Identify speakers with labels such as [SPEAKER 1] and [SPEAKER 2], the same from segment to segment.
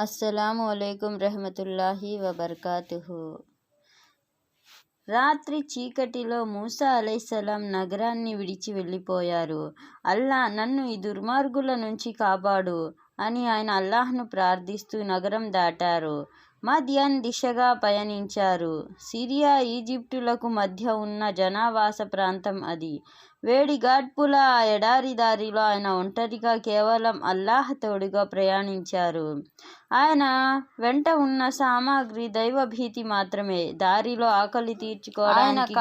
[SPEAKER 1] అస్సలాము అలైకుం రహమతుల్లాహి వబర్కాతుహు. రాత్రి చీకటిలో మూసా అలైసలాం నగరాన్ని విడిచి వెళ్ళిపోయారు. అల్లా నన్ను ఈ దుర్మార్గుల నుంచి కాపాడు అని ఆయన అల్లాహ్ను ప్రార్థిస్తూ నగరం దాటారు. మద్యన్ దిశగా పయనించారు. సిరియా ఈజిప్టులకు మధ్య ఉన్న జనావాస ప్రాంతం అది. వేడి గాడ్పుల ఆ ఎడారి దారిలో ఆయన ఒంటరిగా కేవలం అల్లాహ్ తోడుగా ప్రయాణించారు. ఆయన వెంట ఉన్న సామాగ్రి దైవభీతి మాత్రమే. దారిలో ఆకలి తీర్చుకోవడానికి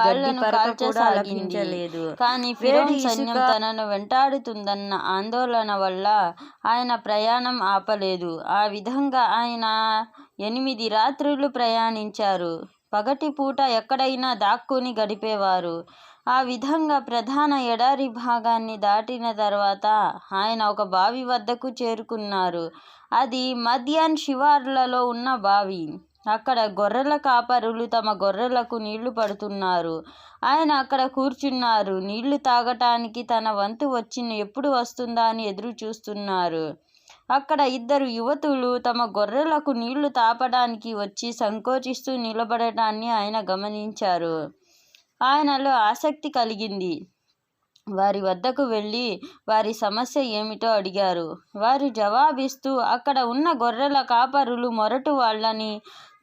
[SPEAKER 1] కానీ వేడి సైన్యం తనను వెంటాడుతుందన్న ఆందోళన వల్ల ఆయన ప్రయాణం ఆపలేదు. ఆ విధంగా ఆయన ఎనిమిది రాత్రులు ప్రయాణించారు. పగటిపూట ఎక్కడైనా దాక్కుని గడిపేవారు. ఆ విధంగా ప్రధాన ఎడారి భాగాన్ని దాటిన తర్వాత ఆయన ఒక బావి వద్దకు చేరుకున్నారు. అది మద్యాన్ శివార్లలో ఉన్న బావి. అక్కడ గొర్రెల కాపరులు తమ గొర్రెలకు నీళ్ళు పడుతున్నారు. ఆయన అక్కడ కూర్చున్నారు. నీళ్ళు తాగటానికి తన వంతు వచ్చి ఎప్పుడు వస్తుందా అని ఎదురు చూస్తున్నారు అక్కడ ఇద్దరు యువతులు తమ గొర్రెలకు నీళ్ళు తాపడానికి వచ్చి సంకోచిస్తూ నిలబడటాన్ని ఆయన గమనించారు. ఆయనలో ఆసక్తి కలిగింది. వారి వద్దకు వెళ్ళి వారి సమస్య ఏమిటో అడిగారు. వారు జవాబిస్తూ అక్కడ ఉన్న గొర్రెల కాపరులు మొరటు వాళ్ళని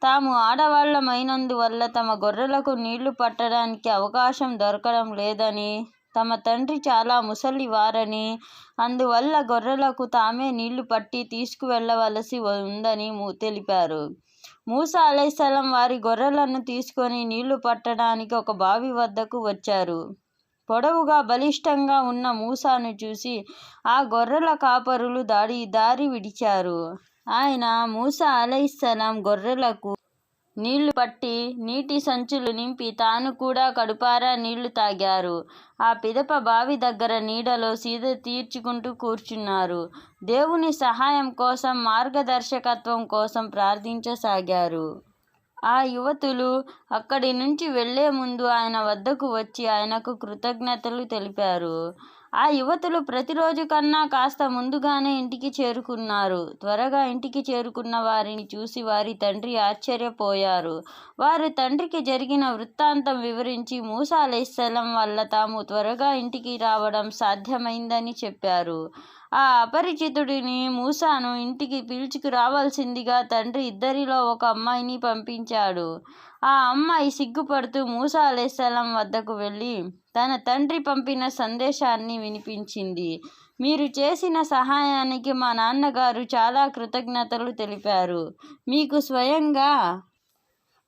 [SPEAKER 1] తాము ఆడవాళ్ళమైనందువల్ల తమ గొర్రెలకు నీళ్ళు పట్టడానికి అవకాశం దొరకడం లేదని తమ తండ్రి చాలా ముసలివారని అందువల్ల గొర్రెలకు తామే నీళ్ళు పట్టి తీసుకువెళ్ళవలసి ఉందని తెలిపారు. మూసా అలైసలం వారి గొర్రెలను తీసుకొని నీళ్ళు పట్టడానికి ఒక బావి వద్దకు వచ్చారు. పొడవుగా బలిష్టంగా ఉన్న మూసాను చూసి ఆ గొర్రెల కాపరులు దాడి దారి విడిచారు. ఆయన మూసా అలైసలాం గొర్రెలకు నీళ్ళు పట్టి నీటి సంచులు నింపి తాను కూడా కడుపారా నీళ్ళు తాగారు. ఆ పిదప బావి దగ్గర నీడలో సీద తీర్చుకుంటూ కూర్చున్నారు. దేవుని సహాయం కోసం మార్గదర్శకత్వం కోసం ప్రార్థించసాగారు. ఆ యువతులు అక్కడి నుంచి వెళ్ళే ముందు ఆయన వద్దకు వచ్చి ఆయనకు కృతజ్ఞతలు తెలిపారు. ఆ యువతులు ప్రతిరోజు కన్నా కాస్త ముందుగానే ఇంటికి చేరుకున్నారు. త్వరగా ఇంటికి చేరుకున్న వారిని చూసి వారి తండ్రి ఆశ్చర్యపోయారు. వారు తండ్రికి జరిగిన వృత్తాంతం వివరించి మూసా అలైసలం వల్ల తాము త్వరగా ఇంటికి రావడం సాధ్యమైందని చెప్పారు. ఆ అపరిచితుడిని మూసాను ఇంటికి పిలుచుకు రావాల్సిందిగా తండ్రి ఇద్దరిలో ఒక అమ్మాయిని పంపించాడు. ఆ అమ్మాయి సిగ్గుపడుతూ మూసా అలేసలం వద్దకు వెళ్ళి తన తండ్రి పంపిన సందేశాన్ని వినిపించింది. మీరు చేసిన సహాయానికి మా నాన్నగారు చాలా కృతజ్ఞతలు తెలిపారు. మీకు స్వయంగా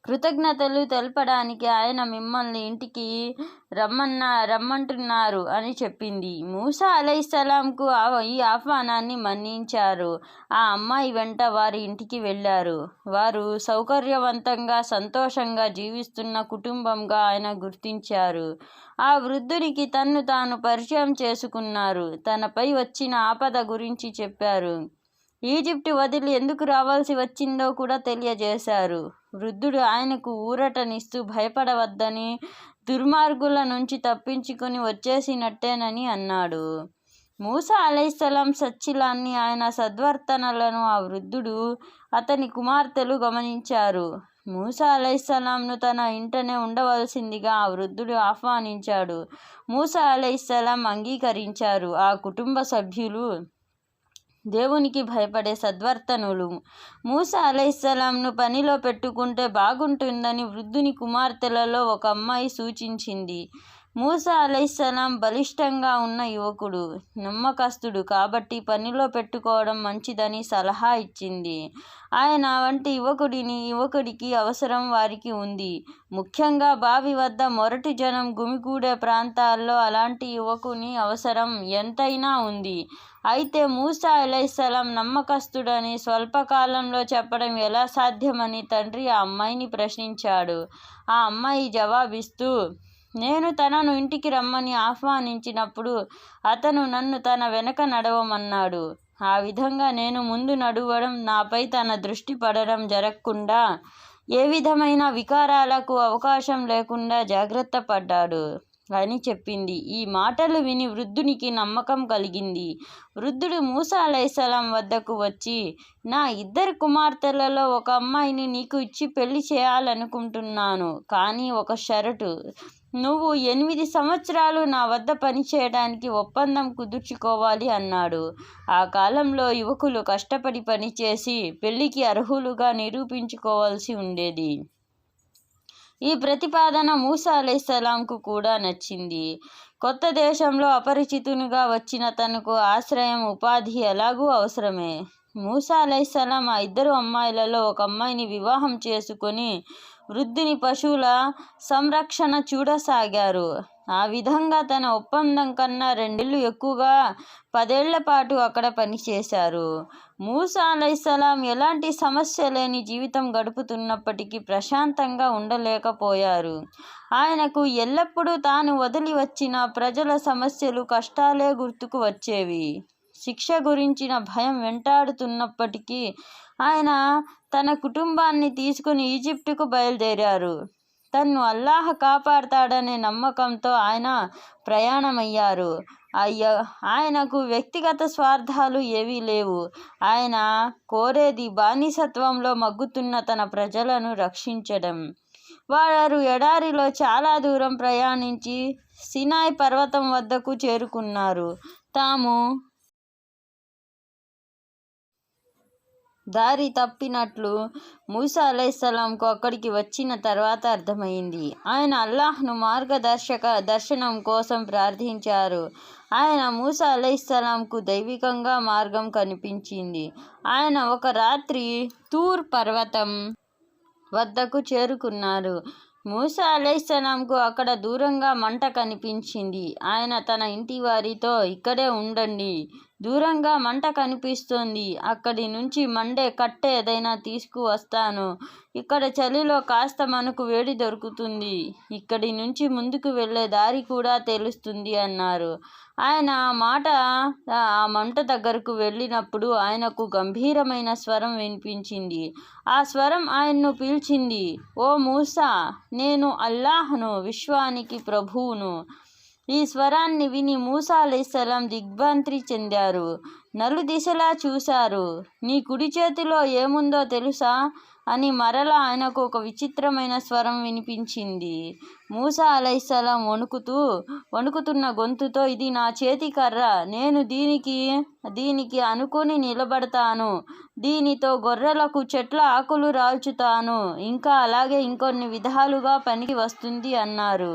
[SPEAKER 1] కృతజ్ఞతలు తెలపడానికి ఆయన మిమ్మల్ని ఇంటికి రమ్మన్న రమ్మంటున్నారు అని చెప్పింది. మూసా అలైసలాంకు ఈ ఆహ్వానాన్ని మన్నించారు. ఆ అమ్మాయి వెంట వారి ఇంటికి వెళ్ళారు. వారు సౌకర్యవంతంగా సంతోషంగా జీవిస్తున్న కుటుంబంగా ఆయన గుర్తించారు. ఆ వృద్ధునికి తన్ను తాను పరిచయం చేసుకున్నారు. తనపై వచ్చిన ఆపద గురించి చెప్పారు. ఈజిప్ట్ వదిలి ఎందుకు రావాల్సి వచ్చిందో కూడా తెలియజేశారు. వృద్ధుడు ఆయనకు ఊరటనిస్తూ భయపడవద్దని దుర్మార్గుల నుంచి తప్పించుకొని వచ్చేసినట్టేనని అన్నాడు. మూసా అలైసలాం సచ్చిలాన్ని ఆయన సద్వర్తనలను ఆ వృద్ధుడు అతని కుమార్తెలు గమనించారు. మూసా అలైసలాంను తన ఇంటనే ఉండవలసిందిగా ఆ వృద్ధుడు ఆహ్వానించాడు. మూసా అలైసలాం అంగీకరించారు. ఆ కుటుంబ సభ్యులు దేవునికి భయపడే సద్వర్తనులు. మూస అలైసలాంను పనిలో పెట్టుకుంటే బాగుంటుందని వృద్ధుని కుమార్తెలలో ఒక అమ్మాయి సూచించింది. మూసా అలైసలాం బలిష్టంగా ఉన్న యువకుడు నమ్మకస్తుడు కాబట్టి పనిలో పెట్టుకోవడం మంచిదని సలహా ఇచ్చింది. ఆయన వంటి యువకుడిని యువకుడికి అవసరం వారికి ఉంది. ముఖ్యంగా బావి వద్ద మొరటి జనం గుమిగూడే ప్రాంతాల్లో అలాంటి యువకుని అవసరం ఎంతైనా ఉంది. అయితే మూసా అలైసలాం నమ్మకస్తుడని స్వల్పకాలంలో చెప్పడం ఎలా సాధ్యమని తండ్రి ఆ అమ్మాయిని ప్రశ్నించాడు. ఆ అమ్మాయి జవాబిస్తూ నేను తనను ఇంటికి రమ్మని ఆహ్వానించినప్పుడు అతను నన్ను తన వెనక నడవమన్నాడు. ఆ విధంగా నేను ముందు నడవడం నాపై తన దృష్టి పడడం జరగకుండా ఏ విధమైన వికారాలకు అవకాశం లేకుండా జాగ్రత్త పడ్డాడు. అని చెప్పింది. ఈ మాటలు విని వృద్ధునికి నమ్మకం కలిగింది. వృద్ధుడు మూసా అలైసలాం వద్దకు వచ్చి నా ఇద్దరు కుమార్తెలలో ఒక అమ్మాయిని నీకు ఇచ్చి పెళ్ళి చేయాలనుకుంటున్నాను. కానీ ఒక షరటు నువ్వు ఎనిమిది సంవత్సరాలు నా వద్ద పనిచేయడానికి ఒప్పందం కుదుర్చుకోవాలి అన్నాడు. ఆ కాలంలో యువకులు కష్టపడి పనిచేసి పెళ్ళికి అర్హులుగా నిరూపించుకోవాల్సి ఉండేది. ఈ ప్రతిపాదన మూసా అలైసలాంకు కూడా నచ్చింది. కొత్త దేశంలో అపరిచితునిగా వచ్చిన తనకు ఆశ్రయం ఉపాధి ఎలాగూ అవసరమే. మూసా అలైసలాం ఆ ఇద్దరు అమ్మాయిలలో ఒక అమ్మాయిని వివాహం చేసుకొని వృద్ధుని పశువుల సంరక్షణ చూడసాగారు. ఆ విధంగా తన ఒప్పందం కన్నా రెండేళ్ళు ఎక్కువగా పదేళ్ళ పాటు అక్కడ పనిచేశారు. మూసా అలైసలాం ఎలాంటి సమస్య లేని జీవితం గడుపుతున్నప్పటికీ ప్రశాంతంగా ఉండలేకపోయారు. ఆయనకు ఎల్లప్పుడూ తాను వదిలి వచ్చిన ప్రజల సమస్యలు కష్టాలే గుర్తుకు వచ్చేవి. శిక్ష గురించిన భయం వెంటాడుతున్నప్పటికీ ఆయన తన కుటుంబాన్ని తీసుకుని ఈజిప్టుకు బయలుదేరారు. తన్ను అల్లాహ్ కాపాడతాడనే నమ్మకంతో ఆయన ప్రయాణమయ్యారు. అయ్య ఆయనకు వ్యక్తిగత స్వార్థాలు ఏవీ లేవు. ఆయన కోరేది బానిసత్వంలో మగ్గుతున్న తన ప్రజలను రక్షించడం. వారు ఎడారిలో చాలా దూరం ప్రయాణించి సినాయ్ పర్వతం వద్దకు చేరుకున్నారు. తాము దారి తప్పినట్లు మూసా అలైసలాంకు అక్కడికి వచ్చిన తర్వాత అర్థమైంది. ఆయన అల్లాహ్ను మార్గదర్శక దర్శనం కోసం ప్రార్థించారు. ఆయన మూసా అలైసలాంకు దైవికంగా మార్గం కనిపించింది. ఆయన ఒక రాత్రి తూర్ పర్వతం వద్దకు చేరుకున్నారు. మూసా అలైస్లాంకు అక్కడ దూరంగా మంట కనిపించింది. ఆయన తన ఇంటి వారితో ఇక్కడే ఉండండి. దూరంగా మంట కనిపిస్తోంది. అక్కడి నుంచి మండే కట్టె ఏదైనా తీసుకువస్తాను. ఇక్కడ చలిలో కాస్త మనకు వేడి దొరుకుతుంది. ఇక్కడి నుంచి ముందుకు వెళ్ళే దారి కూడా తెలుస్తుంది అన్నారు. ఆయన ఆ మాట ఆ మంట దగ్గరకు వెళ్ళినప్పుడు ఆయనకు గంభీరమైన స్వరం వినిపించింది. ఆ స్వరం ఆయన్ను పీల్చింది. ఓ మూసా నేను అల్లాహ్ను విశ్వానికి ప్రభువును. ఈ స్వరాన్ని విని మూసాలేసలం అలైసలాం దిగ్భ్రాంతి చెందారు. నలుదిశలా చూశారు. నీ కుడి చేతిలో ఏముందో తెలుసా? అని మరలా ఆయనకు ఒక విచిత్రమైన స్వరం వినిపించింది. మూసా అలైసలాం వణుకుతూ వణుకుతున్న గొంతుతో ఇది నా చేతి కర్ర. నేను దీనికి దీనికి అనుకుని నిలబడతాను. దీనితో గొర్రెలకు చెట్ల ఆకులు రాల్చుతాను. ఇంకా అలాగే ఇంకొన్ని విధాలుగా పనికి వస్తుంది అన్నారు.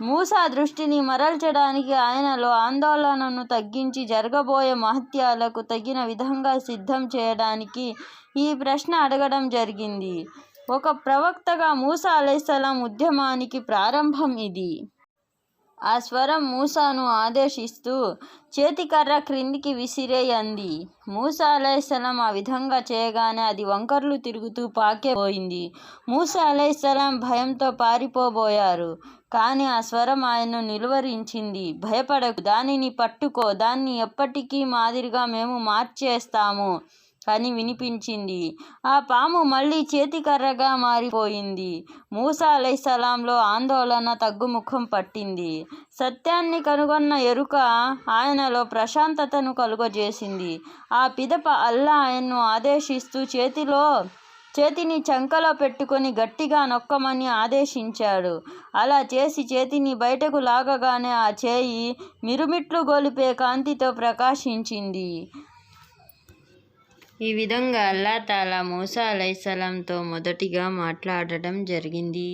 [SPEAKER 1] మూసా దృష్టిని మరల్చడానికి ఆయనలో ఆందోళనను తగ్గించి జరగబోయే మహత్యాలకు తగిన విధంగా సిద్ధం చేయడానికి ఈ ప్రశ్న అడగడం జరిగింది. ఒక ప్రవక్తగా మూసా అలైసలాం ఉద్యమానికి ప్రారంభం ఇది. ఆ స్వరం మూసాను ఆదేశిస్తూ చేతికర్ర క్రిందికి విసిరేయ్ అంది. మూసా అలైసలాం ఆ విధంగా చేయగానే అది వంకర్లు తిరుగుతూ పాకే పోయింది. మూసా అలైసలాం భయంతో పారిపోబోయారు. కానీ ఆ స్వరం ఆయన్ను నిలువరించింది. భయపడకు దానిని పట్టుకో దాన్ని ఎప్పటికీ మాదిరిగా మేము మార్చేస్తాము అని వినిపించింది. ఆ పాము మళ్ళీ చేతికర్రగా మారిపోయింది. మూసా అలైసలాంలో ఆందోళన తగ్గుముఖం పట్టింది. సత్యాన్ని కనుగొన్న ఎరుక ఆయనలో ప్రశాంతతను కలుగజేసింది. ఆ పిదప అల్లా ఆయన్ను ఆదేశిస్తూ చేతిలో చేతిని చంకలో పెట్టుకొని గట్టిగా నొక్కమని ఆదేశించాడు. అలా చేసి చేతిని బయటకు లాగగానే ఆ చేయి మిరుమిట్లు గొలిపే కాంతితో ప్రకాశించింది. ఈ విధంగా అల్లా తాలా మూసా అలైసలంతో మొదటిగా మాట్లాడటం జరిగింది.